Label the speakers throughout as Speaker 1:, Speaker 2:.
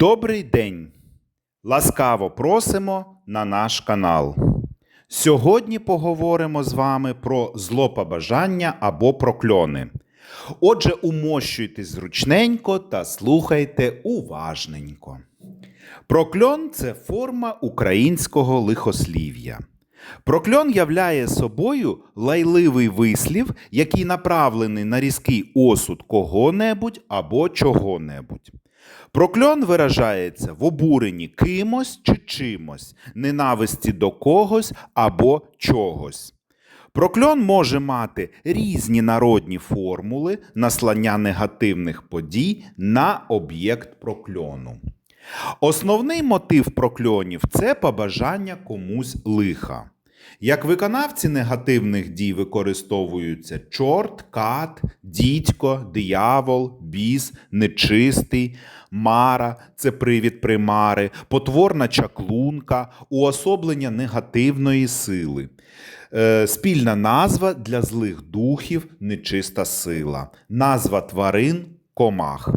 Speaker 1: Добрий день! Ласкаво просимо на наш канал. Сьогодні поговоримо з вами про злопобажання або прокльони. Отже, умощуйтесь зручненько та слухайте уважненько. Прокльон це форма українського лихослів'я. Прокльон являє собою лайливий вислів, який направлений на різкий осуд кого-небудь або чого-небудь. Прокльон виражається в обуренні кимось чи чимось, ненависті до когось або чогось. Прокльон може мати різні народні формули наслання негативних подій на об'єкт прокльону. Основний мотив прокльонів це побажання комусь лиха. Як виконавці негативних дій використовуються чорт, кат, дідько, диявол, біс, нечистий, мара це привід примари, потворна чаклунка, уособлення негативної сили. Е, Спільна назва для злих духів нечиста сила, назва тварин комах.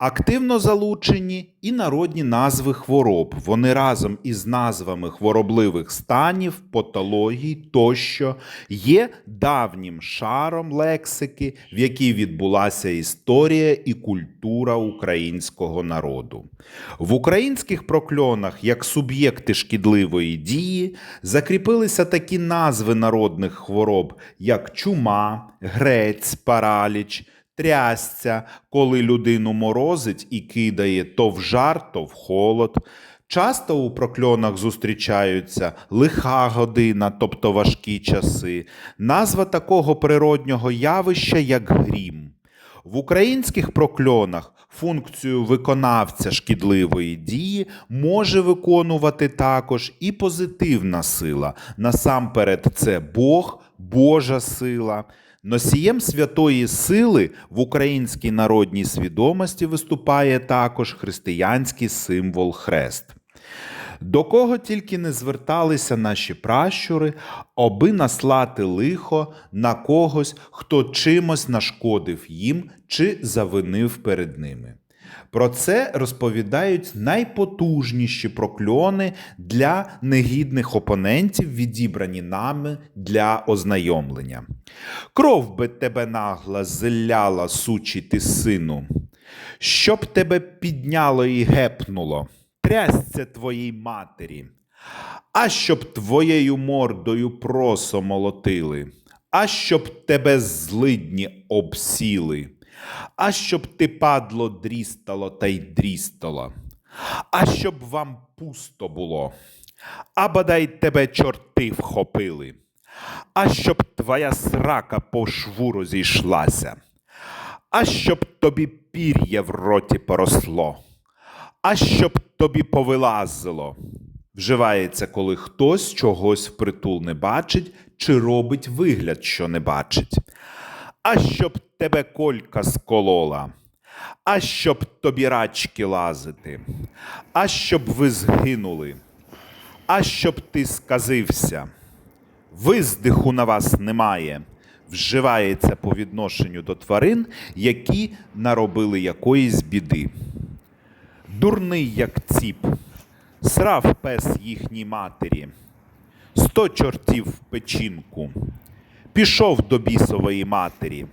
Speaker 1: Активно залучені і народні назви хвороб. Вони разом із назвами хворобливих станів, патологій тощо є давнім шаром лексики, в якій відбулася історія і культура українського народу. В українських прокльонах, як суб'єкти шкідливої дії, закріпилися такі назви народних хвороб, як чума, грець, параліч трясця, коли людину морозить і кидає то в жар, то в холод. Часто у прокльонах зустрічаються лиха година, тобто важкі часи, назва такого природнього явища, як грім. В українських прокльонах функцію виконавця шкідливої дії може виконувати також і позитивна сила. Насамперед, це Бог, Божа сила. Носієм святої сили в українській народній свідомості виступає також християнський символ хрест. До кого тільки не зверталися наші пращури, аби наслати лихо на когось, хто чимось нашкодив їм чи завинив перед ними. Про це розповідають найпотужніші прокльони для негідних опонентів, відібрані нами для ознайомлення. Кров би тебе нагла зляла, сучий ти сину, щоб тебе підняло і гепнуло, трясця твоїй матері, а щоб твоєю мордою просо молотили, а щоб тебе злидні обсіли а щоб ти падло дрістало та й дрістало, а щоб вам пусто було, а бодай тебе чорти вхопили, а щоб твоя срака по шву розійшлася, а щоб тобі пір'я в роті поросло, а щоб тобі повилазило. Вживається, коли хтось чогось впритул не бачить чи робить вигляд, що не бачить. А щоб тебе колька сколола, а щоб тобі рачки лазити, а щоб ви згинули, а щоб ти сказився. Виздиху на вас немає. Вживається по відношенню до тварин, які наробили якоїсь біди. Дурний, як ціп, срав пес їхній матері, сто чортів в печінку. Пішов до бісової матері,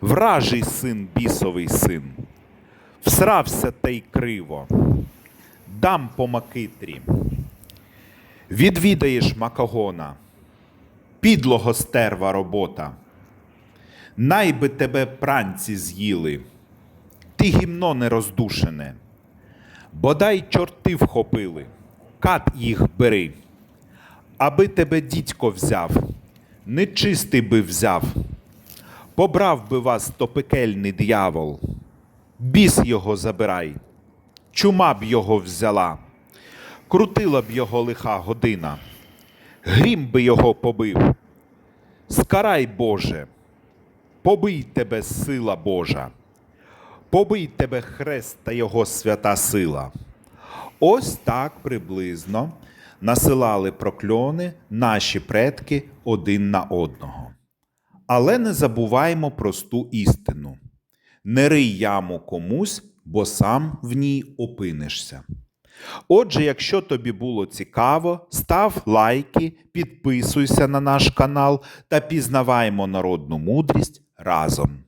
Speaker 1: вражий син бісовий син, всрався та й криво, дам по макитрі. Відвідаєш макогона, підлого стерва робота. Най би тебе пранці з'їли, ти гімно не роздушене, бодай чорти вхопили, кат їх бери, аби тебе дідько взяв. Нечистий би взяв, побрав би вас то пекельний диявол, біс його забирай, чума б його взяла, крутила б його лиха година, грім би його побив. Скарай, Боже, побий тебе сила Божа, побий тебе хрест та його свята сила. Ось так приблизно насилали прокльони наші предки один на одного. Але не забуваймо просту істину: не рий яму комусь, бо сам в ній опинишся. Отже, якщо тобі було цікаво, став лайки, підписуйся на наш канал та пізнаваємо народну мудрість разом.